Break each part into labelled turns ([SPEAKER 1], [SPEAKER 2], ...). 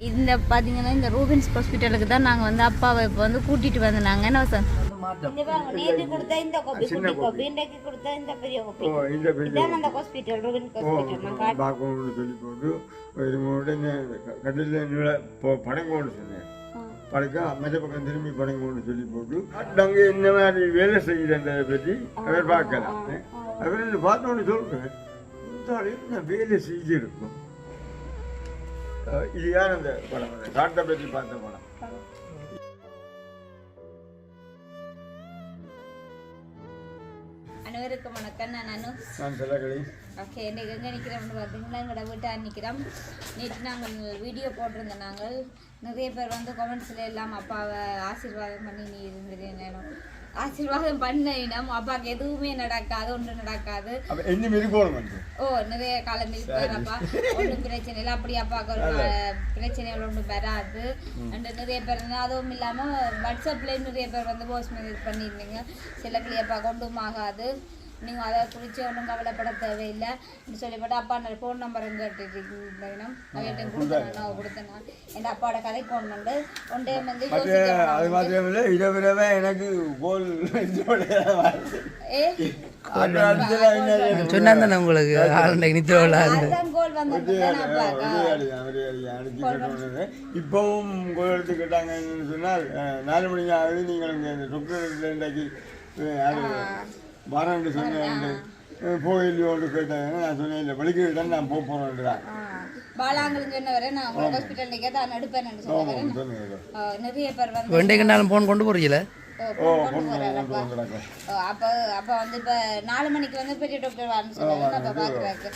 [SPEAKER 1] இந்த பார்த்தீங்கன்னா இந்த ரூபின்ஸ் ஹாஸ்பிட்டலுக்கு தான் நாங்கள் வந்து அப்பாவை இப்போ வந்து கூட்டிகிட்டு வந்தாங்க என்ன வசந்த்
[SPEAKER 2] இந்த பாருங்க, நேத்து கொடுத்த இந்த கோப்பி குட்டி கோப்பி இன்றைக்கு கொடுத்த இந்த பெரிய கோப்பி இதான் அந்த ஹாஸ்பிட்டல் ரூபின் ஹாஸ்பிட்டல் நான் காட்டு
[SPEAKER 3] பார்க்கணும்னு சொல்லி போட்டு ஒரு உடனே கட்டில நில படங்கோன்னு சொன்னேன். படுக்க மற்ற பக்கம் திரும்பி படங்கோன்னு சொல்லி போட்டு அங்கே என்ன மாதிரி வேலை செய்கிறன்றதை பற்றி அவர் பார்க்கலாம். அவர் இந்த ஆளு என்ன வேலை செஞ்சிருக்கும்? இது யார் அந்த படம்? காட்டை பற்றி பார்த்த படம்.
[SPEAKER 1] அனைவருக்கும் வணக்கம். நான் அனு.
[SPEAKER 3] நான் சொல்லக்களி.
[SPEAKER 1] ஓகே இன்றைக்கு எங்கே நிற்கிறோம்னு பார்த்தீங்கன்னா எங்களோட வீட்டை நிற்கிறோம் நேற்று நாங்கள் வீடியோ போட்டிருந்தோம். நாங்கள் நிறைய பேர் வந்து கமெண்ட்ஸில் எல்லாம் அப்பாவை ஆசீர்வாதம் பண்ணி நீ இருந்துருந்தேன் ஆசீர்வாதம் பண்ண இனம் அப்பாவுக்கு எதுவுமே நடக்காது ஒன்றும் நடக்காது.
[SPEAKER 3] அப்போ
[SPEAKER 1] ஓ நிறைய காலம் இருப்பாரப்பா ஒன்றும் பிரச்சனை இல்லை. அப்படி அப்பாவுக்கு ஒரு பிரச்சனைகள் ஒன்றும் வராது. அண்ட் நிறைய பேர் அதுவும் இல்லாமல் வாட்ஸ்அப்பில் நிறைய பேர் வந்து வாய்ஸ் மெசேஜ் பண்ணியிருந்தீங்க. சில கிளியப்பா கொண்டும் ஆகாது. நீங்கள் அதை குறித்து ஒன்றும் கவலைப்பட தேவையில்லை இப்படி சொல்லிப்பட்டு அப்பா நான் ஃபோன் நம்பர் கேட்டுருக்கீங்க அவர்கிட்ட கொடுத்தேன் நான் கொடுத்தேன். என் அப்பாவோட கதை ஃபோன் பண்ணு ஒன் டைம் வந்து
[SPEAKER 3] அது மாத்திரமில்லை இரவிரவே எனக்கு கோல் வருது.
[SPEAKER 1] ஏ?
[SPEAKER 3] அந்த இடத்துல என்ன
[SPEAKER 4] சொன்னா தானே உங்களுக்கு?
[SPEAKER 1] கோல்
[SPEAKER 3] இப்பவும் கோல் எடுத்துக்கிட்டாங்கன்னு சொன்னால் அஹ், நாலு மணி ஆகுது. நீங்கள் இன்றைக்கு வரேன்னு சொன்னேன் போயில்லையோன்னு கேட்டாங்க நான் சொன்னேன் இல்லை வெளிக்கிட்டு தான் நான் போக போகிறேன்றான்
[SPEAKER 1] பாலாங்களுக்கு என்ன வரேன் நான் உங்களை
[SPEAKER 3] சொன்னேன்
[SPEAKER 1] நிறைய பேர் வந்து
[SPEAKER 4] வெண்டைக்கு நாளும் போன் கொண்டு போறீங்களா?
[SPEAKER 1] ஆஹ்
[SPEAKER 3] ஓ
[SPEAKER 1] phone
[SPEAKER 3] பொண்ணு
[SPEAKER 1] கொண்டு
[SPEAKER 3] கொண்டு
[SPEAKER 1] வர்றாரப்பா.
[SPEAKER 3] வந்துடாக்கா
[SPEAKER 1] ஆஹ் அப்போ அப்போ வந்து இப்போ நாலு மணிக்கு வந்து பெரிய டாக்டர் வரணும்னு சொன்னாங்க அப்போ பார்க்குறாக்கு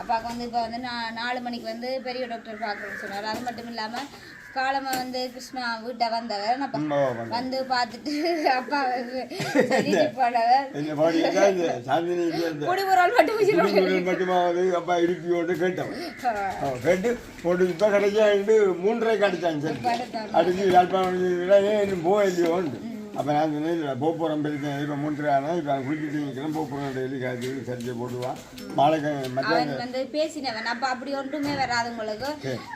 [SPEAKER 1] அப்பாவுக்கு வந்து இப்போ வந்து நான் நாலு மணிக்கு வந்து பெரிய டாக்டர் பார்க்குறேன்னு சொன்னார். அது மட்டும் இல்லாமல் காலமா வந்து கிருஷ்ணா வீட்டை வந்தவர். வந்து பார்த்துட்டு அப்பா போனவர். குடிபுறால் மட்டும்
[SPEAKER 3] மட்டுமாவது அப்பா இருப்பியோடு கேட்டோம் கேட்டு போட்டு இப்போ கிடைச்சாண்டு மூன்றரை கிடைச்சாங்க. சரி அடிச்சு யாழ்ப்பாணம் இன்னும் போக இல்லையோன்னு அப்போ நான் சொன்னேன் இல்லை போக போகிறோம் பெருக்கேன் இப்போ மூன்றரை ஆனால் இப்போ குளிச்சுட்டு நிற்கிறேன் போக போகிறோம் டெய்லி காய்ச்சி சரிச்சு போடுவான் மாலைக்கு மத்தியானம்
[SPEAKER 1] வந்து பேசினவன் அப்ப அப்படி ஒன்றுமே வராது உங்களுக்கு.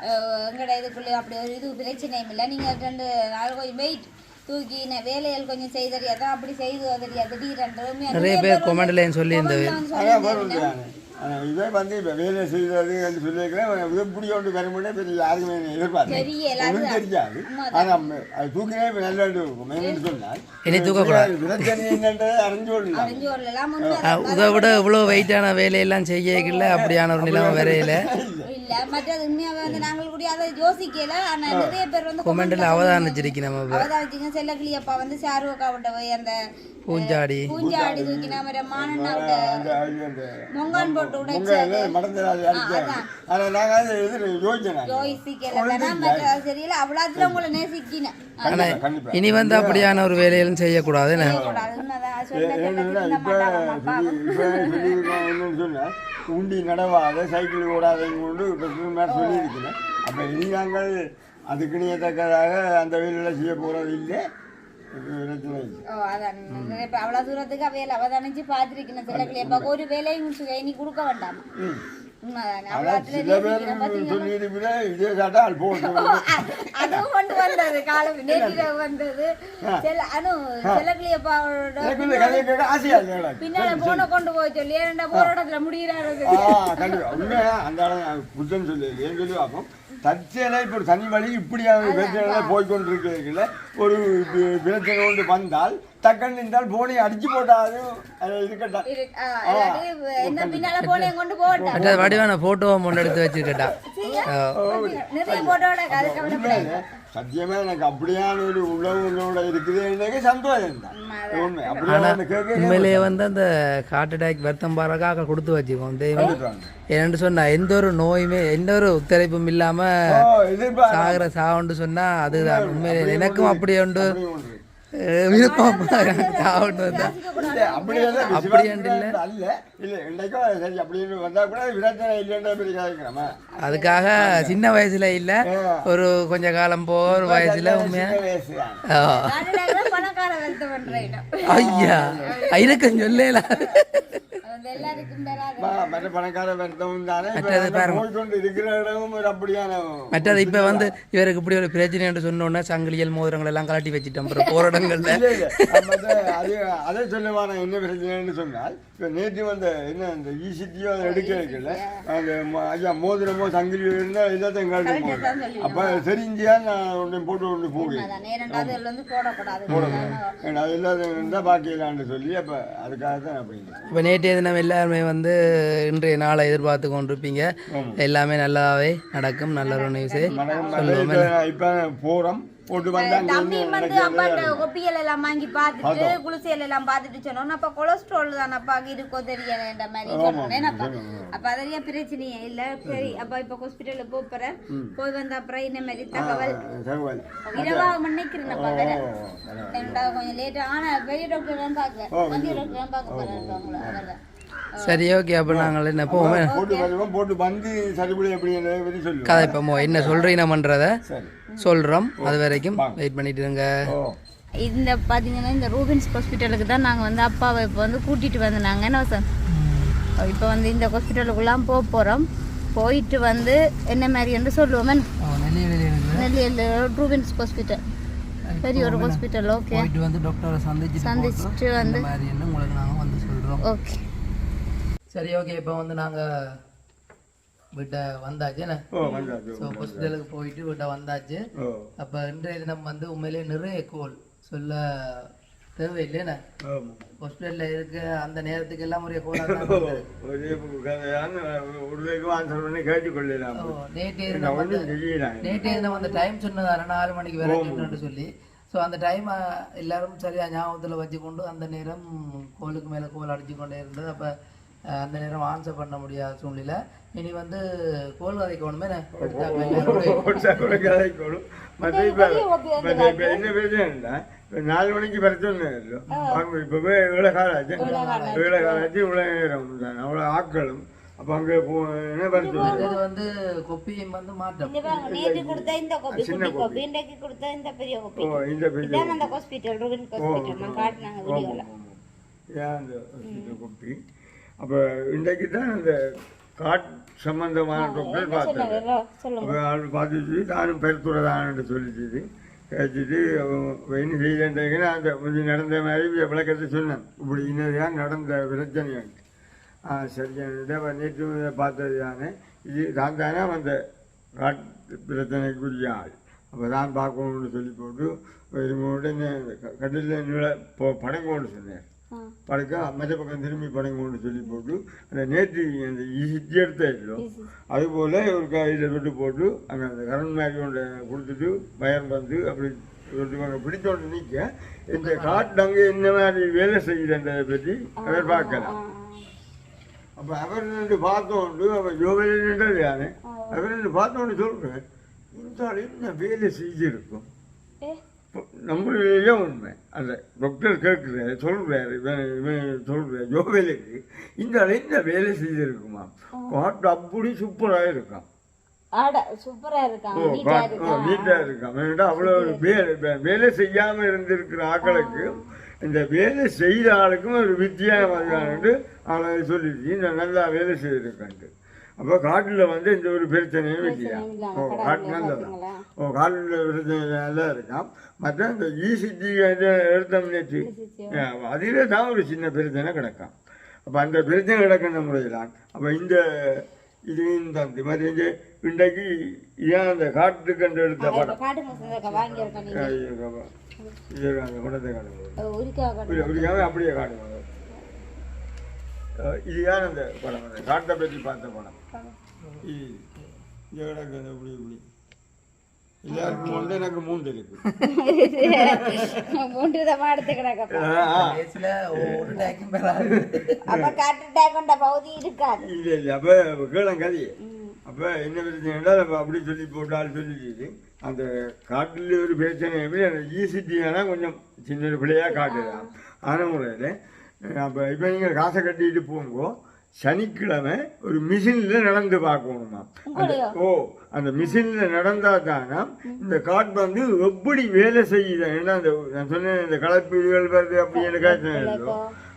[SPEAKER 1] அஹ் எங்கட இதுக்குள்ளே அப்படி ஒரு இது பிரச்சனையும் இல்லை. நீங்க ரெண்டு நாள் கொஞ்சம் வெயிட் தூக்கி ந- வேலைகள் கொஞ்சம் செய்ய தெரியாதான் அப்படி செய்து தெரியாது திடீரென்று.
[SPEAKER 4] நிறைய பேர் கொமெண்ட்ல சொல்லி
[SPEAKER 3] ஆனால் இதே வந்து இப்போ வேலை செய்தது என்று சொல்லியிருக்கிறேன். இப்படி ஒன்று வரும்போதே பெரிய யாருக்குமே எதிர்பார்த்தேன்
[SPEAKER 1] தெரியல,
[SPEAKER 3] ஒன்றும் தெரியாது. ஆனால் அது தூக்கினே இப்போ நல்லா இருக்கும் சொன்னால்
[SPEAKER 4] இனி தூக்கக்கூடாது.
[SPEAKER 3] பிரச்சனை என்னன்றதை அறிஞ்சு கொள்ளலாம்.
[SPEAKER 4] இதை விட இவ்வளோ வெயிட்டான வேலையெல்லாம் செய்யல அப்படியான ஒரு நிலைமை வரையில.
[SPEAKER 1] வந்து நாங்கள் கூட அதை யோசிக்கல. ஆனா நிறைய பேர் வந்து
[SPEAKER 4] கொமெண்ட்ல அவதானிச்சிருக்கு நம்ம.
[SPEAKER 1] அவதானிச்சிங்க செல்லக்கிளி அப்பா வந்து ஷாருக்கா விட்ட போய் அந்த
[SPEAKER 4] பூஞ்சாடி.
[SPEAKER 1] பூஞ்சாடி தூக்கி நம்ம மானண்ணா விட்ட
[SPEAKER 3] அது
[SPEAKER 1] மொங்கான் போட்டு உடைச்சது
[SPEAKER 3] ஆனால் நாங்கள் அது
[SPEAKER 1] யோசிக்கல அவ்வளோத்துல உங்களை நேசிக்கினேன்.
[SPEAKER 4] இனி வந்து அப்படியான ஒரு வேலைகளும் செய்யக்கூடாது என்ன?
[SPEAKER 3] உண்டி நடவாத சைக்கிள் ஓடாதையும் கொண்டு மாதிரி சொல்லியிருக்கிறேன் அப்போ இனி நாங்கள் அதுக்கு இணையத்தக்கதாக அந்த வேலையில் செய்ய போகிறது இல்லை.
[SPEAKER 1] அவ்வளவு தூரத்துக்கு அவையில அவதானிச்சு பார்த்துருக்கேன் சில கிளியப்பா ஒரு வேலையும் இனி கொடுக்க வேண்டாம்?
[SPEAKER 3] சில பேர் இதே போட்டு
[SPEAKER 1] அதுவும் கொண்டு வந்தது காலம் நேற்றிரவு வந்தது சில அனு சில கிளியப்பாவோட
[SPEAKER 3] எனக்கு இந்த கதையை கேட்க.
[SPEAKER 1] பின்னால போன கொண்டு போய் சொல்லி ஏன்டா போற இடத்துல முடிகிறாரு
[SPEAKER 3] ஆ கண்டிப்பா உண்மையா அந்த இடம் குற்றம் சொல்லி ஏன் சொல்லி பார்ப்போம் தற்செயலாக இப்போ ஒரு தனி வழி இப்படியான பிரச்சனை போய்கொண்டிருக்கிறதுல ஒரு பிரச்சனை ஒன்று வந்தால் டக்குன்னு நின்றால் போனை அடிச்சு போட்டாலும் இருக்கட்டும்
[SPEAKER 4] வடிவான போட்டோவை முன்னெடுத்து எடுத்து வச்சிருக்கட்டா
[SPEAKER 3] சத்தியமா எனக்கு அப்படியான ஒரு உணவுகளோட இருக்குது எனக்கு சந்தோஷம் தான்.
[SPEAKER 4] உண்மையிலேயே வந்து அந்த ஹார்ட் அட்டாக் வருத்தம் பாருக்காக கொடுத்து வச்சுக்கோம் தெய்வம். என்னன்னு சொன்னா எந்த ஒரு நோயுமே எந்த ஒரு உத்தரைப்பும் இல்லாம சாகிற சாவுண்டு சொன்னா அதுதான். உண்மையிலே எனக்கும் அப்படி உண்டு. விருப்பம் அதுக்காக சின்ன வயசுல இல்ல. ஒரு கொஞ்ச காலம் போ ஒரு வயசுல உண்மையா? ஆ.
[SPEAKER 1] காட்டுடாக பணக்கார வருத்தம் பண்ற இடம்.
[SPEAKER 4] ஐயா இருக்கும் சொல்லல. மற்றது இப்ப வந்து இவருக்கு இப்படி ஒரு பிரச்சனை என்று சொன்னோன்னே சங்கிலியல் மோதிரங்கள் எல்லாம் கலட்டி வச்சுட்டோம் அப்புறம்.
[SPEAKER 3] அப்ப அது- சொல்லவான என்ன பிரச்சனைன்னு சொன்னால் இப்ப நேற்று வந்த என்ன அந்த ஈசிட்டியோ அதை எடுக்க வைக்கல. அந்த ஐயா மோதிரமோ சங்கிலியோ இருந்தால் எல்லாத்தையும் கழட்டி போடுறேன். அப்ப தெரிஞ்சியா நான் ஒன்று போட்டு ஒன்று போகிறேன்
[SPEAKER 1] போடக்கூடாது.
[SPEAKER 3] ஏன்னா அது எல்லாத்தையும் இருந்தால் பாக்கியலான்னு சொல்லி அப்ப அதுக்காக தான் அப்படிங்க
[SPEAKER 4] இப்போ நேற்றைய தினம் எல்லாருமே வந்து இன்றைய நாளை எதிர்பார்த்து கொண்டிருப்பீங்க. எல்லாமே நல்லாவே நடக்கும். நல்ல ஒரு நியூஸு
[SPEAKER 3] இப்ப இப்ப போட்டு
[SPEAKER 1] தம்பி வந்து அப்பாட்ட கொப்பியல் எல்லாம் வாங்கி பார்த்துட்டு குளிசியல் எல்லாம் பார்த்துட்டு சொன்னோம் அப்ப கொலஸ்ட்ரால் தான் அப்பா இருக்கோ தெரியலன்ற மாதிரி சொன்னேன் அப்பா அப்ப அதெல்லாம் பிரச்சனையே இல்ல. சரி அப்ப இப்ப ஹாஸ்பிட்டல்ல போறேன் போய் வந்த அப்புறம் இந்த மாதிரி தகவல்? இரவா மன்னிக்கிறேன் அப்பா வேற. ரெண்டாவது கொஞ்சம் லேட் ஆனா பெரிய டாக்டர் தான் பாக்குறேன் மத்திய டாக்டர் தான் பார்க்க போறேன் அவங்கள அவர்தான்.
[SPEAKER 4] சரி ஓகே அப்போ நாங்கள் என்ன போவோமே.
[SPEAKER 3] போட்டு வந்து சரிபடி சொல்லுவோம்
[SPEAKER 4] கதைப்போமோ என்ன சொல்கிறீங்கன்றத
[SPEAKER 3] சரி.
[SPEAKER 4] சொல்கிறோம் அது வரைக்கும் வெயிட் பண்ணிட்டு இருங்க.
[SPEAKER 1] இந்த பார்த்தீங்கன்னா இந்த ரூபின்ஸ் ஹாஸ்பிட்டலுக்கு தான் நாங்கள் வந்து அப்பாவை இப்போ வந்து கூட்டிகிட்டு வந்தாங்க என்ன சார் இப்போ வந்து இந்த ஹாஸ்பிட்டலுக்குலாம் போக போகிறோம் போயிட்டு வந்து என்ன மாதிரி என்று சொல்லுவோமே. நெல்லியில் ரூபின்ஸ் ஹாஸ்பிட்டல். பெரிய ஒரு ஹாஸ்பிட்டல் ஓகே.
[SPEAKER 4] வந்து டாக்டரை சந்திச்சுட்டு
[SPEAKER 1] சந்திச்சுட்டு
[SPEAKER 4] உங்களுக்கு நாங்கள் வந்து சொல்கிறோம்
[SPEAKER 1] ஓகே.
[SPEAKER 4] சரி ஓகே இப்போ வந்து நாங்கள் வீட்டை வந்தாச்சு என்ன? ஸோ ஹாஸ்பிட்டலுக்கு போயிட்டு வீட்டை வந்தாச்சு. அப்போ இன்றைய தினம் வந்து உண்மையிலே நிறைய கோல் சொல்ல தேவையில்லைண்ணே
[SPEAKER 3] ஆமா.
[SPEAKER 4] ஹாஸ்பிட்டலில் இருக்க அந்த நேரத்துக்கு எல்லாம் ஒரே
[SPEAKER 3] நான்
[SPEAKER 4] தினம் வந்து டைம் சொன்னதான நாலு மணிக்கு சொன்னு சொல்லி. ஸோ அந்த டைம் எல்லாரும் சரியா ஞாபகத்தில் வச்சுக்கொண்டு அந்த நேரம் கோலுக்கு மேலே கோல் அடிச்சு கொண்டே இருந்தது. அப்போ அந்த நேரம் ஆன்சர் பண்ண முடியாத சூழ்நிலை இனி வந்து கோல்
[SPEAKER 3] என்ன பிரச்சனை இப்ப நாலு மணிக்கு பிரச்சனை இல்லை அவங்க இப்ப இவ்வளோ காலம் ஆச்சு இவ்வளோ காலம் ஆச்சு இவ்வளோ நேரம் தான். அவ்வளோ ஆட்களும். அப்போ அங்கே என்ன பிரச்சனை
[SPEAKER 4] இது வந்து கொப்பியும் வந்து மாற்றம்.
[SPEAKER 2] நேற்று கொடுத்த இந்த கோப்பி குட்டி கோப்பி. இன்றைக்கு கொடுத்த இந்த பெரிய கோப்பி.
[SPEAKER 3] ஓ இந்த பெரிய
[SPEAKER 2] இதான் அந்த ஹாஸ்பிட்டல் ருபின் ஹாஸ்பிட்டல் நான் காட்டினாங்க வீடியோல
[SPEAKER 3] ஏன் அந்த குப்பி. அப்போ இன்றைக்கு தான் அந்த காட் சம்பந்தமான டாக்டர் பார்த்தேன் அப்போ அவள் பார்த்துட்டு நானும் பெருத்துறதான்னு சொல்லிச்சு கேட்டுட்டு அவன் என்ன செய்யலன்றீங்கன்னா அந்த கொஞ்சம் நடந்த மாதிரி விளக்கத்தை சொன்னேன். இப்படி இன்னதான் நடந்த பிரச்சனை ஆ சரியான நேற்று பார்த்தது தானே. இது தான் தானே அந்த காட் பிரச்சனைக்குரிய ஆள். அப்போ தான் பார்க்கணும்னு சொல்லி போட்டு ஒரு உடனே கடலில் நில போ படங்கோன்னு சொன்னேன் படுக்க மற்ற பக்கம் திரும்பி படங்கோன்னு சொல்லி போட்டு அந்த நேற்று அந்த இசி எடுத்த இல்லை அதுபோல் ஒரு கையில் விட்டு போட்டு அங்கே அந்த கரண் மாதிரி ஒன்றை கொடுத்துட்டு பயம் வந்து அப்படி பிடிச்சோண்டு நிற்க இந்த காட்டு அங்கே என்ன மாதிரி வேலை செய்யுதுன்றதை பற்றி அவர் பார்க்கலாம் அப்போ அவர் நின்று பார்த்தோண்டு அவர் யோகையில் நின்றது யானே அவர் நின்று பார்த்தோன்னு சொல்கிறேன் இந்த ஆள் என்ன வேலை செஞ்சிருக்கும்
[SPEAKER 2] ஏ
[SPEAKER 3] நம்மளையே உண்மை. அந்த டாக்டர் கேட்குறாரு சொல்கிறாரு இவன் இவன் சொல்கிறார் இந்த என்ன வேலை செய்திருக்குமா காட்டு அப்படி சூப்பராக இருக்கான்.
[SPEAKER 2] நீட்டா
[SPEAKER 3] இருக்கான் அவ்வளோ வேலை வேலை செய்யாமல் இருந்திருக்கிற ஆட்களுக்கு இந்த வேலை செய்த ஆளுக்கும் ஒரு வித்தியாசமானு அவளை சொல்லிச்சு இந்த நல்லா வேலை செய்திருக்கான்ட்டு. அப்போ காட்டில் வந்து இந்த ஒரு பிரச்சனையும் இல்லையா ஓ காட்டு நல்லதான் ஓ காட்டில் பிரச்சனை நல்லா இருக்கான் மற்ற இந்த இசிஜி எடுத்தோம் நேற்று. அதிலே தான் ஒரு சின்ன பிரச்சனை கிடக்கும். அப்போ அந்த பிரச்சனை கிடக்கின்ற முறையிலான் அப்போ இந்த இதையும் தந்தி மாதிரி இங்கே இன்றைக்கு ஏன் அந்த காட்டுக்கண்டு எடுத்த படம்?
[SPEAKER 2] காட்டுங்க. சந்தக்கா வாங்கி இருக்கா நீங்க
[SPEAKER 3] ஐயோ, அப்பா. இது அந்த குணத்தை காட்டுங்க
[SPEAKER 2] உரிக்கா
[SPEAKER 3] இப்படி அப்படியாவே அப்படியே காட்டுங்க அஹ் இது ஏன் அந்த படம்? அந்த காட்டை பற்றி பார்த்த படம். இது கிடக்குது இப்படி இப்படி. எல்லாருக்கும் வந்து எனக்கு மூன்று இருக்கு.
[SPEAKER 2] மூன்று விதமா எடுத்து கிடக்கப்பா.
[SPEAKER 3] ஆ,
[SPEAKER 4] பேசில் ஒரு டேக்கும் பெறாது
[SPEAKER 2] அப்ப காட்டு டேக் கொண்ட பகுதி இருக்காது.
[SPEAKER 3] இல்லை இல்லை அப்போ கேளும் கதையே அப்போ என்ன பிரச்சனைடா நம்ம அப்படி சொல்லி போட்டால் சொல்லிட்டு அந்த காட்டில் ஒரு பிரச்சனை எப்படி அந்த ஈசிட்டி ஆனால் கொஞ்சம் சின்ன ஒரு பிள்ளையாக காட்டுதான். ஆன முறையில் அப்போ இப்போ நீங்கள் காசை கட்டிட்டு போங்கோ சனிக்கிழமை ஒரு மிஷினில் நடந்து பார்க்கணுமா? அந்த ஓ அந்த மிஷினில் நடந்தால் தானா? இந்த காட் வந்து எப்படி வேலை செய்யுது? ஏன்னா அந்த நான் சொன்னேன் இந்த கலப்பீடுகள் வருது அப்படின்னு கேட்டேன்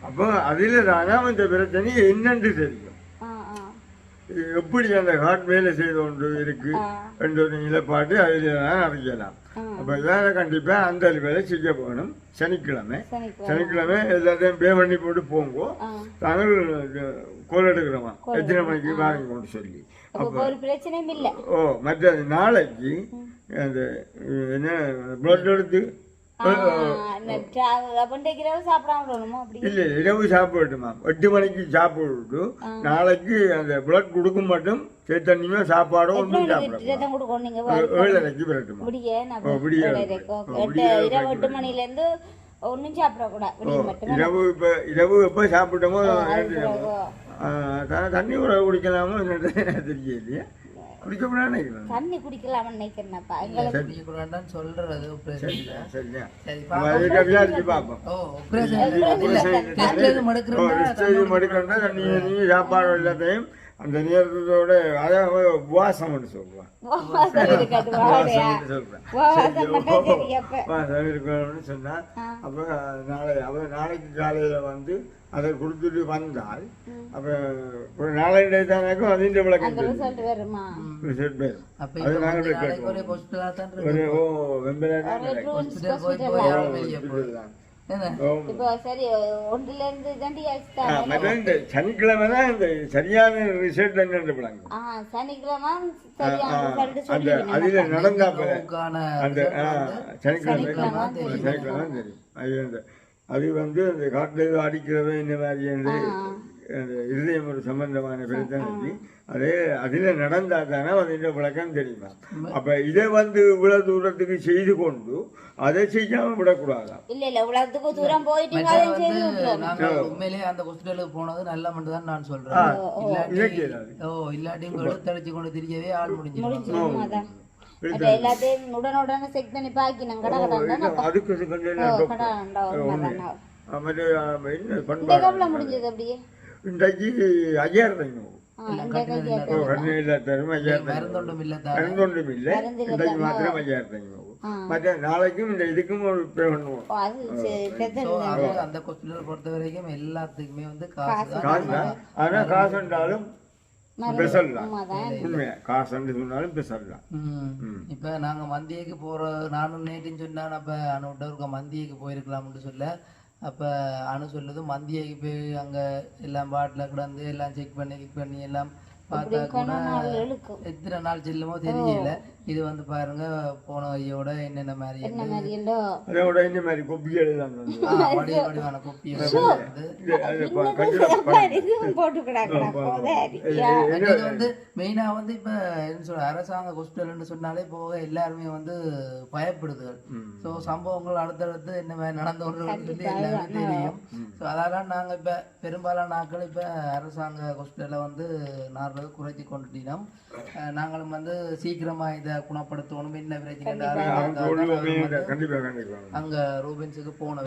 [SPEAKER 3] அப்போ அதில் தானா இந்த பிரச்சனை என்னன்னு தெரியும். எப்படி அந்த காட் வேலை செய்து கொண்டு இருக்கு என்ற ஒரு நிலைப்பாட்டு அதில் தான் அறியலாம். அப்போ வேலை கண்டிப்பாக அந்த வேலை செய்ய போகணும் சனிக்கிழமை.
[SPEAKER 2] சனிக்கிழமை.
[SPEAKER 3] எல்லாத்தையும் பே பண்ணி போட்டு போங்கோ. தாங்கள் கோல் எடுக்கிறோமா? எத்தனை மணிக்கு வாங்க கொண்டு சொல்லி.
[SPEAKER 2] அப்போ
[SPEAKER 3] ஓ மற்றது நாளைக்கு அந்த என்ன பிளட் எடுத்து இல்லை இரவு சாப்பிடட்டுமா எட்டு மணிக்கு சாப்பிட்டு நாளைக்கு அந்த பிளட் கொடுக்க மட்டும். சேத்தண்ணியுமே சாப்பாடும் ஒன்றும்
[SPEAKER 2] நீங்க
[SPEAKER 3] ஏழரைக்கு. ஓ,
[SPEAKER 2] எட்டு இரவு ஒன்றும் சாப்பிடக்கூடாது.
[SPEAKER 3] இரவு இப்போ இரவு எப்போ சாப்பிட்டோமோ தண்ணி கூட குடிக்கலாமோ தெரியலையே குடிக்கப்படாது நினைக்கிறேன்.
[SPEAKER 2] தண்ணி குடிக்கலாம்னு நினைக்கிறேன்ப்பா. எங்களுக்கு
[SPEAKER 4] குடிக்கக்கூடாதுன்னு சொல்றது operation இல்ல.
[SPEAKER 3] சரியா
[SPEAKER 4] சரி
[SPEAKER 3] அதுக்கு விசாரிச்சு பார்ப்போம்
[SPEAKER 4] ஓ operation இல்ல. test எதுவும்
[SPEAKER 3] ஓ
[SPEAKER 4] எடுக்கிறோம்னா
[SPEAKER 3] ஸ்டேஜ் மடுக்கண்டா தண்ணி நீ சாப்பாடு எல்லாத்தையும் அந்த நேரத்தோட அதாவது உபவாசம்னு சொல்லுவான்
[SPEAKER 2] உபவாசம்
[SPEAKER 3] இருக்கணும்னு சொன்னா அப்போ நாளை அவ நாளைக்கு காலையில வந்து அதை கொடுத்துட்டு வந்தால் அப்போ ஒரு நாளைக்கு தானாக்கும் அதிൻ്റെ விளக்கம்
[SPEAKER 2] ரிசல்ட்
[SPEAKER 3] பேர்
[SPEAKER 4] அப்ப
[SPEAKER 3] அது நாங்கள்
[SPEAKER 4] ஒரே
[SPEAKER 3] ஓ வெம்பலான சனிக்கிழமை தான் இந்த சரியான ரிசல்ட்
[SPEAKER 2] சனிக்கிழமை
[SPEAKER 3] அந்த அதில் நடந்தா போல.
[SPEAKER 4] நோவுக்கான
[SPEAKER 3] அந்த சனிக்கிழமை சனிக்கிழமை தெரியும். அது அந்த அது வந்து அந்த காட்டில் அடிக்கிறது இந்த மாதிரி அந்த இருதயம் ஒரு சம்பந்தமான பிரச்சனைக்கு அதே அதில் நடந்தால் தானே அதில் விளக்கம் தெரியுமா. அப்போ இதை வந்து இவ்வளோ தூரத்துக்கு செய்து கொண்டு அதை செய்யாமல் விடக்கூடாதாம்.
[SPEAKER 2] இல்ல இல்ல இவ்வளவுக்கு தூரம் போயிட்டு
[SPEAKER 4] மற்றது
[SPEAKER 2] அதை செய்து
[SPEAKER 4] வந்து
[SPEAKER 2] விட்டுறோம்
[SPEAKER 4] நாங்க உண்மையிலேயே அந்த ஹாஸ்பிட்டலுக்கு போனது நல்ல மட்டும் தான் நான்
[SPEAKER 3] இலக்கியது
[SPEAKER 4] ஓ இல்லாட்டி எடுத்தடிச்சு கொண்டு திரியவே ஆள்
[SPEAKER 2] அப்ப எல்லாத்தையும் உடனுடனே செக் பண்ணி கடை கடை
[SPEAKER 3] அதுக்கு
[SPEAKER 2] கடை முடிஞ்சது அப்படியே?
[SPEAKER 3] இன்றைக்கு ஐயாயிரம் மற்ற நாளைக்கும் இந்த இதுக்கும் ஒரு பே பண்ணுவோம்
[SPEAKER 4] அந்த ஹாஸ்பிட்டல் பொறுத்த வரைக்கும் எல்லாத்துக்குமே வந்து காசு தான்
[SPEAKER 3] காசு என்றாலும்.
[SPEAKER 4] இப்ப நாங்க மந்தியக்கு போற நானும் நேற்றுன்னு சொன்னான் அப்ப அனுட்ட மந்தியக்கு போயிருக்கலாம்னு சொல்ல அப்ப அனு சொல்லுது மந்தியக்கு போய் அங்க எல்லாம் பாட்டில கிடந்து எல்லாம் செக் பண்ணி செக் பண்ணி எல்லாம் பார்த்தா கூட எத்தனை நாள் செல்லுமோ தெரியல. இது வந்து பாருங்க போன ஐயோட என்னென்ன மாதிரி
[SPEAKER 2] இந்த மாதிரி
[SPEAKER 3] அதோட வந்து.
[SPEAKER 4] கொப்பி
[SPEAKER 3] இது
[SPEAKER 4] மெயினா வந்து இப்ப என்ன சொல்ற அரசாங்க ஹாஸ்பிட்டல்னு சொன்னாலே போக எல்லாருமே வந்து பயப்படுதுகள் ஸோ சம்பவங்கள் அடுத்தடுத்து என்ன மாதிரி நடந்து கொண்டு சொல்லி எல்லாமே தெரியும். ஸோ அதெல்லாம் நாங்க இப்ப பெரும்பாலான நாட்கள் இப்ப அரசாங்க ஹாஸ்பிட்டலை வந்து நாடுறது குறைச்சி கொண்டுட்டோம் அஹ் நாங்களும் வந்து சீக்கிரமா இதை குணப்படுத்தணும் என்ன பிரச்சனை அங்க ரூபன்ஸுக்கு சொன்னா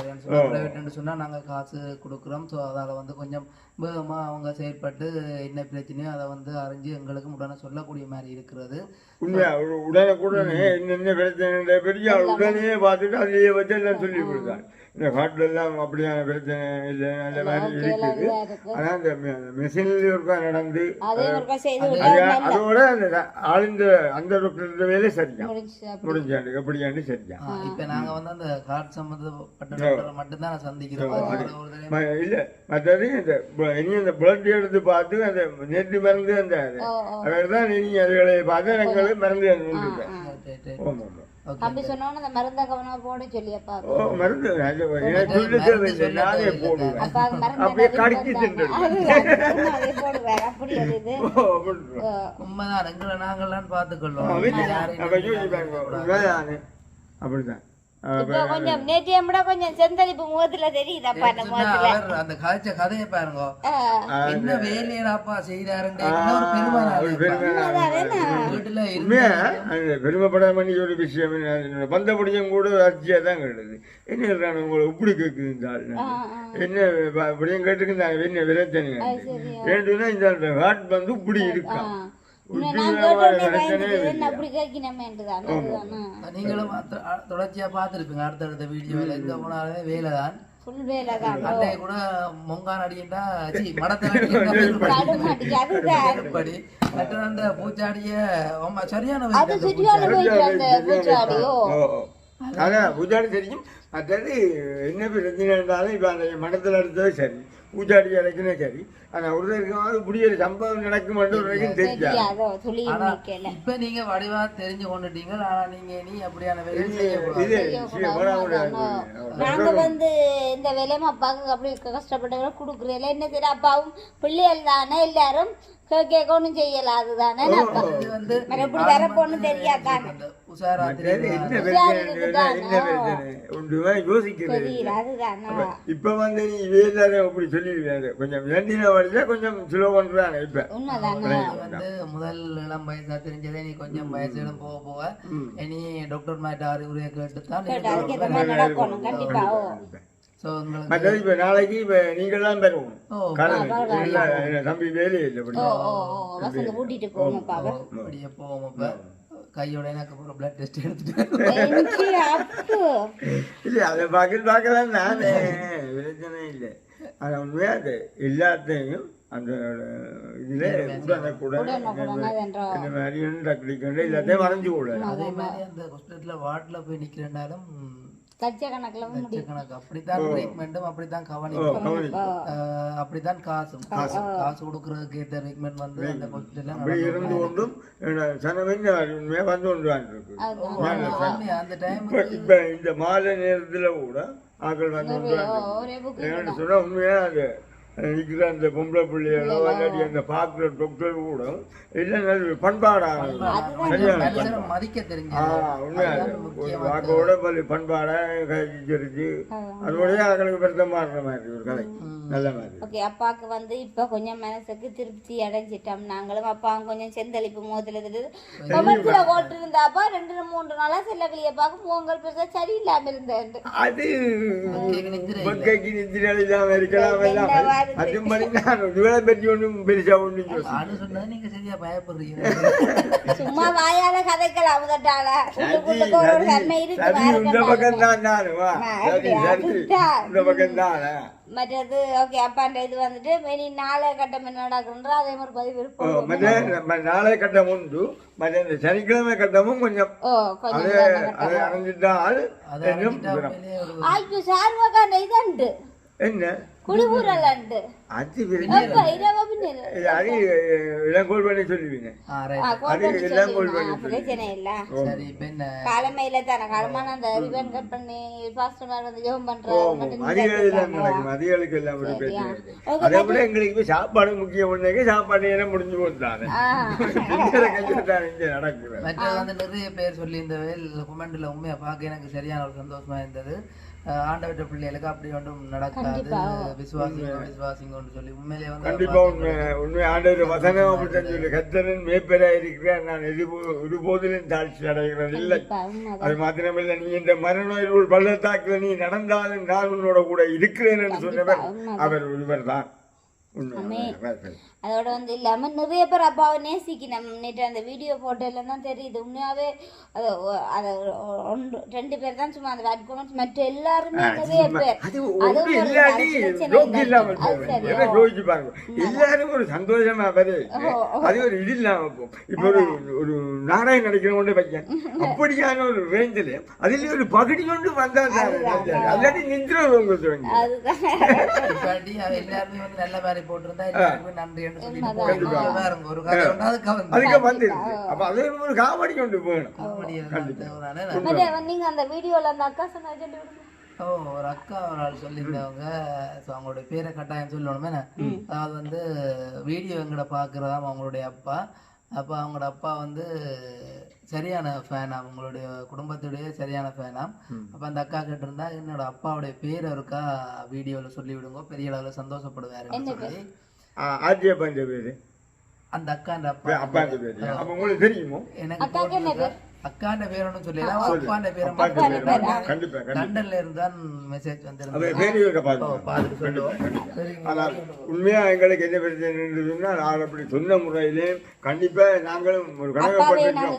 [SPEAKER 4] பிரைவேட்னு சொன்னா நாங்க காசு கொடுக்குறோம். ஸோ அதால வந்து கொஞ்சம் வேகமா அவங்க செயற்பட்டு என்ன பிரச்சனையோ அதை வந்து அறிஞ்சு எங்களுக்கு உடனே சொல்லக்கூடிய மாதிரி இருக்கிறது.
[SPEAKER 3] உண்மையா ஒரு உடனுக்குடனே என்னென்ன பிரச்சனை பெரிய உடனே பார்த்துட்டு அதிலேயே வச்சு எல்லாம் சொல்லி கொடுத்தாங்க இந்த காட்டுல எல்லாம் அப்படியான பிரச்சனை இல்லை. அந்த மாதிரி இருக்குது. ஆனா அந்த மிஷினில் ஒருக்கா நடந்து? அதோட அந்த ஆளுந்த அந்த டாக்டர் வேலை சரியா
[SPEAKER 2] முடிச்சு
[SPEAKER 3] முடிஞ்சாண்டு எப்படியாண்டு சரியா
[SPEAKER 4] ஆ, இப்ப நாங்க வந்து அந்த கார்டு சம்பந்தப்பட்ட டாக்டரை மட்டும்தான் சந்திக்கிறோம்.
[SPEAKER 3] இல்ல மற்றது இந்த இனி அந்த பிளட் எடுத்து பார்த்து அந்த நேற்று மருந்து அந்த அவர் தான் இனி அதுகளை பார்த்து எங்களுக்கு மருந்து வந்துருக்கேன்
[SPEAKER 2] அப்படி சொன்னோன்னு அந்த மருந்த கவனமா போட
[SPEAKER 3] ஓ மருந்து. சொல்லி நானே போடுவேன்.
[SPEAKER 2] அப்ப மருந்து
[SPEAKER 3] அப்படியே கடிச்சு தின்றது
[SPEAKER 2] அதே போடுவார் அப்படி இது.
[SPEAKER 4] உண்மைதான். எங்களை நாங்களாம் பார்த்துக்கொள்வோம்?
[SPEAKER 3] அப்படிதான்.
[SPEAKER 1] கொஞ்சம் நேற்றைய விட கொஞ்சம் செந்தளிப்பு முகத்துல தெரியுதாப்பா அந்த முகத்துல.
[SPEAKER 4] அந்த கதைச்ச கதையை பாருங்க. என்ன வேலையடாப்பா செய்யறாருன்னு இன்னொரு பெருமை
[SPEAKER 3] ஒரு விஷயம் என்ன, வந்த படியும் கூட அர்ஜியா தான் கேட்டது என்ன சொல்றாங்க? உங்களை இப்படி ஆள் என்ன அப்படியும் கேட்டுருந்தாங்க என்ன விளைச்சனு ஏன்ட்டுனா இந்த ஹார்ட் வந்து இப்படி இருக்கான்.
[SPEAKER 4] நீங்களும் தொடர்ச்சியா பார்த்திருப்பீங்க. அடுத்தடுத்த வீடியோல எங்க போனாலுமே வேலை தான் அன்னைக்கு கூட மொங்கான் எப்படி மற்ற அந்த பூச்சாடிய சரியான.
[SPEAKER 3] அதான் பூஜாடி தெரியும். மற்றது என்ன பிரச்சனை இருந்தாலும் இப்போ அந்த மடத்தில் எடுத்தது சரி. பூஜாடி இறக்குனே சரி. ஆனால் ஒரு இருக்கும்போது இப்படி ஒரு சம்பவம் நடக்கும் வரைக்கும் தெரிஞ்சா
[SPEAKER 4] ஆனா இப்ப நீங்க வடிவா தெரிஞ்சு கொண்டுட்டீங்க ஆனா நீங்க நீ அப்படியான வேலை.
[SPEAKER 1] நாங்க வந்து இந்த வேலையும் அப்பாவுக்கு அப்படி கஷ்டப்பட்டு கொடுக்குறேன் என்ன தெரியும் அப்பாவும் பிள்ளைகள் தானே எல்லாரும் கேட்க ஒன்றும் செய்யல. அதுதானே அப்பா.
[SPEAKER 4] இது வந்து
[SPEAKER 1] எப்படி வரப்போன்னு தெரியாதானே
[SPEAKER 3] இப்ப வந்து நீ வேலை அப்படி சொல்லிடுவேன் கொஞ்சம் வேண்டின வழியா கொஞ்சம் ஸ்லோ பண்றாங்க இப்ப.
[SPEAKER 1] உண்மைதானே?
[SPEAKER 4] இது வந்து முதல் இளம் வயசா தெரிஞ்சதே நீ கொஞ்சம் வயசிடம் போக போக இனி டாக்டர் மாட்ட அறிவுரையை கேட்டு தான்
[SPEAKER 3] மற்றது இப்ப நாளைக்கு இப்ப பெறுவோம் கடன் இல்ல, இல்ல, தம்பி வேலையே இல்லை
[SPEAKER 1] கூட்டிட்டு
[SPEAKER 4] போவோம் கையோட எனக்கு அப்புறம் பிளட் டெஸ்ட் எடுத்துட்டு
[SPEAKER 3] இல்ல அதை பார்க்க பார்க்கலாம் நானே. பிரச்சனை இல்லை. ஆனா உண்மையா அது எல்லாத்தையும் அந்த இதுல உடனுக்குடன்
[SPEAKER 1] உடனுக்குடன்
[SPEAKER 3] இந்த மாதிரி டக்குடிக்கொண்டு எல்லாத்தையும் வரைஞ்சு கூட
[SPEAKER 4] அதே மாதிரி அந்த ஹாஸ்பிட்டல்ல வார்டில் போய் நிக்கிறனாலும் அப்படித்தான் ட்ரீட்மெண்ட்டும் அப்படித்தான் கவனிக்கும் அப்படித்தான் காசும். காசு. காசு கொடுக்கறதுக்கு ஏற்ற ட்ரீட்மெண்ட் வந்து அந்த
[SPEAKER 3] இருந்து கொண்டும் வந்து கொண்டு
[SPEAKER 4] அந்த டைம்
[SPEAKER 3] இப்ப இந்த மாலை நேரத்துல கூட ஆக்கள் வந்து சொன்னா உண்மையா அது? நிற்கிற அந்த பொம்பளை பிள்ளைகளோ இல்லாட்டி அந்த பார்க்குற டாக்டர் கூட நல்ல பண்பாடாக வாக்கோட பள்ளி பண்பாடாக கழிச்சிருச்சு அதோடய பெருத்தமாக இருக்கிற மாதிரி ஒரு கதை. நல்ல மாதிரி.
[SPEAKER 1] ஓகே அப்பாவுக்கு வந்து இப்ப கொஞ்சம் மனசுக்கு திருப்தி அடைஞ்சிட்டோம். நாங்களும் அப்பாவும் கொஞ்சம் செந்தளிப்பு முகத்துல இருக்குது கமெண்ட்ஸ்ல போட்டு இருந்தாப்பா ரெண்டு மூன்று நாளா செல்லக்கிளிய பார்க்க முகங்கள் பெருசா சரியில்லாம இருந்தேன்
[SPEAKER 3] அது இல்லாம இருக்கலாம்
[SPEAKER 1] சும்மா வாயால கதைக்கலாம் அவங்கட்டால தன்மை இருக்கு
[SPEAKER 3] இந்த
[SPEAKER 1] இது வந்துட்டு இனி நாளை கட்டம் என்ன அதே மாதிரி பதிவு இருப்போம்
[SPEAKER 3] மற்ற நாளை சனிக்கிழமை கட்டமும் கொஞ்சம் அதே அதை என்ன? அது இளங்கோல் பண்ணி சொல்லுவீங்க. அது
[SPEAKER 1] மட்டும்
[SPEAKER 3] அதிகாரி எல்லாம் ஒரு பிரச்சனை. அதை விட எங்களுக்கு இப்ப சாப்பாடு முக்கியம் ஒன்றுக்கு சாப்பாடு எல்லாம் முடிஞ்சு போட்டாங்க நடக்குது.
[SPEAKER 4] நிறைய பேர் சொல்லி இந்த குமெண்ட்ல உண்மையா பார்க்க எனக்கு சரியான ஒரு சந்தோஷமா இருந்தது. ஆண்டவற்ற பிள்ளைகளுக்கு அப்படி ஒன்றும் நடக்காது. விசுவாசிங்க விசுவாசிங்கன்னு சொல்லி உண்மையிலேயே வந்து
[SPEAKER 3] கண்டிப்பா உண்மை உண்மை ஆண்டவர் வசனம் அப்படித்தான் சொல்லி. கத்தரன் மேய்ப்பரா இருக்கிறேன் நான் எது ஒரு போதிலும் தாழ்ச்சி அடைகிறது இல்லை அது மாத்திரமில்லை. நீ இந்த மரண பள்ளத்தாக்கில் நீ நடந்தாலும் நான் உன்னோட கூட இருக்கிறேன் என்று சொன்னவர் அவர் ஒருவர் தான் உண்மை
[SPEAKER 1] அதோட வந்து இல்லாம நிறைய பேர் அப்பாவை நேசிக்கணும். நேற்று அந்த வீடியோ போட்டோல தான் தெரியுது. உண்மையாவே அது அது ஒன்று ரெண்டு பேர் தான் சும்மா அந்த பேட் கமெண்ட்ஸ் மற்ற எல்லாருமே நிறைய பேர்.
[SPEAKER 3] எல்லாரும் ஒரு சந்தோஷமா வரு அது ஒரு இது இல்லாம இப்ப ஒரு ஒரு நாடகம் நடிக்கிற கொண்டு வைக்க அப்படியான ஒரு ரேஞ்சில் அதுல ஒரு பகுதி கொண்டு வந்தா அல்லாட்டி உங்களுக்கு வந்து
[SPEAKER 1] அதுதான்.
[SPEAKER 4] எல்லாருமே வந்து நல்ல மாதிரி போட்டிருந்தா எல்லாருமே நன்றி. அதுக்கு வந்து
[SPEAKER 3] அதுக்கு வந்துருச்சு அப்ப அது ஒரு காமெடி கொண்டு போகணும்
[SPEAKER 4] காமெடி இருந்தவனால நான்
[SPEAKER 1] மற்ற நீங்க அந்த வீடியோல அந்த அக்கா சொன்ன சொல்லி விடுங்க
[SPEAKER 4] ஓ ஒரு அக்கா ஒரு ஆள் சொல்லியிருந்தவங்க ஸோ அவங்களுடைய பேரை கட்டாயம் சொல்லணுமே அதாவது வந்து வீடியோ எங்கட பார்க்குறதாம் அவங்களுடைய அப்பா அப்போ அவங்களோட அப்பா வந்து சரியான ஃபேனா அவங்களுடைய குடும்பத்துடைய சரியான ஃபேனா அப்போ அந்த அக்கா கிட்ட இருந்தா என்னோட அப்பாவுடைய பேர் இருக்கா வீடியோவில் சொல்லி விடுங்க பெரிய அளவில் சந்தோஷப்படுவாருன்னு சொல்லி
[SPEAKER 3] ஆட்சிய பஞ்ச பேரு.
[SPEAKER 4] அந்த அக்காண்ட அப்பா.
[SPEAKER 3] அப்பாண்ட பேரு. அப்ப உங்களுக்கு தெரியுமோ?
[SPEAKER 4] எனக்கு அக்காண்ட பேர் ஒன்றும் சொல்லல. அப்பாண்ட பேரை
[SPEAKER 3] அப்பாண்ட
[SPEAKER 4] மட்டும்
[SPEAKER 3] பேரு.
[SPEAKER 4] சொல்லுங்க.
[SPEAKER 3] கண்டிப்பா கண்டிப்பா.
[SPEAKER 4] லண்டன்ல இருந்தான் மெசேஜ் சரிங்க
[SPEAKER 3] ஆனால் உண்மையா எங்களுக்கு என்ன பிரச்சனை சொன்னா நான் அப்படி சொன்ன முறையிலே கண்டிப்பா நாங்களும் ஒரு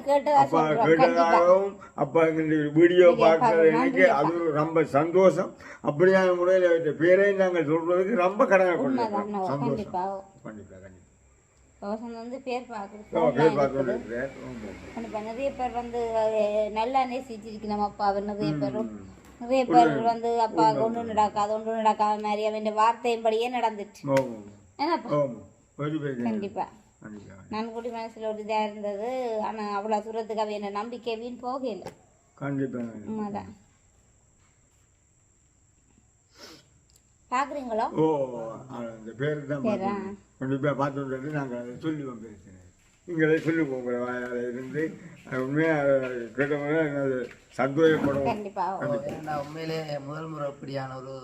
[SPEAKER 1] கேட்டதா
[SPEAKER 3] அப்பா கேட்டதாகவும் அப்பா இந்த வீடியோ பார்க்கறது எனக்கு அது ரொம்ப சந்தோஷம். அப்படியான முறையில் அவற்றை பேரை நாங்கள் சொல்றதுக்கு ரொம்ப கடமை
[SPEAKER 1] உண்மைதான்,
[SPEAKER 3] கொள்ளுறோம் சந்தோஷம்
[SPEAKER 1] கண்டிப்பா. ரோசன் வந்து பேர்
[SPEAKER 3] ஓ,
[SPEAKER 1] பார்க்குறது
[SPEAKER 3] பேர் பார்த்து கொண்டிருக்கிறேன். ஆமா.
[SPEAKER 1] கண்டிப்பா நிறைய பேர் வந்து நல்லா நேசிச்சிருக்கு நம்ம அப்பாவை நிறைய பேரும். நிறைய பேர் வந்து அப்பா ஒன்று நடக்காது ஒன்று நடக்காத மாதிரி அவன் வார்த்தையின்படியே நடந்துச்சு. என்னப்பா கண்டிப்பா. நான் கூடி மனசுல ஒரு இதா இருந்தது. ஆனா அவ்வளவு தூரத்துக்கு அவ என்ன நம்பிக்கை வீண் போகல.
[SPEAKER 3] கண்டிப்பா.
[SPEAKER 1] உண்மைதான். பாக்குறீங்களோ?
[SPEAKER 3] ஓ அந்த பேர்? தான்
[SPEAKER 1] பேரா?
[SPEAKER 3] கண்டிப்பாக பார்த்துட்டு நாங்கள் அதை சொல்லுவோம் பேசுகிறேன் நீங்களே சொல்லுவோம் உங்களை வாயால் இருந்து உண்மையாக கேட்டவங்க அது சந்தோஷப்படும்.
[SPEAKER 1] கண்டிப்பா
[SPEAKER 4] நான் உண்மையிலே முதல் முறை இப்படியான ஒரு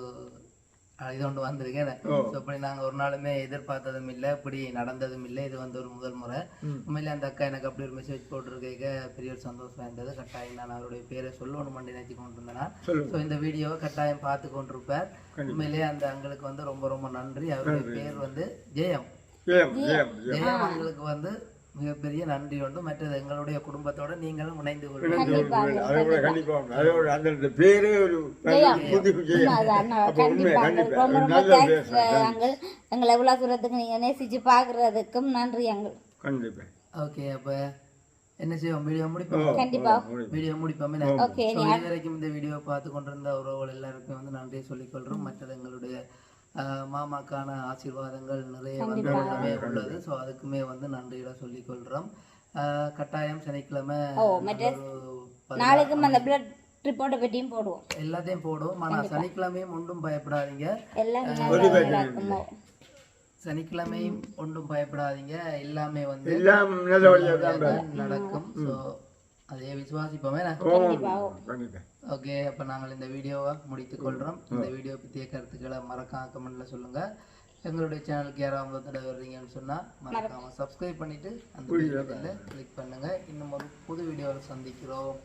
[SPEAKER 4] இது ஒன்று வந்திருக்கேன் இப்படி நாங்கள் ஒரு நாளுமே எதிர்பார்த்ததும் இல்லை இப்படி நடந்ததும் இல்லை. இது வந்து ஒரு முதல் முறை. உண்மையிலே அந்த அக்கா எனக்கு அப்படி ஒரு மெசேஜ் போட்டிருக்க பெரிய ஒரு சந்தோஷம் இருந்தது கட்டாயம் நான் அவருடைய பேரை சொல்லணும் நினைச்சு கொண்டு இருந்தேன்
[SPEAKER 3] சொல்லுங்க.
[SPEAKER 4] ஸோ இந்த வீடியோவை கட்டாயம் பார்த்து கொண்டிருப்பார். உண்மையிலேயே அந்த அங்களுக்கு வந்து ரொம்ப ரொம்ப நன்றி. அவருடைய பேர் வந்து ஜெயம்.
[SPEAKER 3] ஜெயம் ஜெயம் ஜெயம்.
[SPEAKER 4] ஜெயம் அவங்களுக்கு வந்து மிகப்பெரிய நன்றி உண்டு மற்றது எங்களுடைய குடும்பத்தோட நீங்களும் இணைந்து
[SPEAKER 1] எங்களை எவ்வளவு தூரத்துக்கு நீங்க நேசிச்சு பாக்குறதுக்கும் நன்றி
[SPEAKER 3] கண்டிப்பாக
[SPEAKER 4] ஓகே அப்ப என்ன செய்வோம்? வீடியோ முடிப்போம்?
[SPEAKER 1] கண்டிப்பா.
[SPEAKER 4] வீடியோ முடிப்போம்.
[SPEAKER 1] ஓகே
[SPEAKER 4] So, இதுவரைக்கும் இந்த வீடியோ பார்த்து கொண்டிருந்த உறவுகள் எல்லாருக்கும் வந்து நன்றி சொல்லிக்கொள்றோம். மற்றது எங்களுடைய மாமாக்கான ஆசீர்வாதங்கள் நிறைய வந்து எல்லாமே உள்ளது. ஸோ அதுக்குமே வந்து நன்றிகளை சொல்லிக்கொள்றோம். ஆஹ், கட்டாயம் சனிக்கிழமை
[SPEAKER 1] நாளைக்கும் அந்த பிளட் ரிப்போர்ட்டை பற்றியும் போடுவோம்.
[SPEAKER 4] எல்லாத்தையும் போடுவோம். ஆனா சனிக்கிழமையும் ஒன்றும் பயப்படாதீங்க. சனிக்கிழமையும் ஒன்றும் பயப்படாதீங்க. எல்லாமே வந்து நடக்கும். ஸோ அதே விசுவாசிப்போமே ஓகே அப்போ நாங்கள் இந்த வீடியோவை முடித்துக் கொள்கிறோம் இந்த வீடியோ பற்றிய கருத்துக்களை மறக்காம கமெண்ட்ல சொல்லுங்க. எங்களுடைய சேனலுக்கு யாராவது தடவை வர்றீங்கன்னு சொன்னால் மறக்காம சப்ஸ்கிரைப் பண்ணிட்டு அந்த வீடியோவில் கிளிக் பண்ணுங்க. இன்னும் ஒரு புது வீடியோவில் சந்திக்கிறோம்.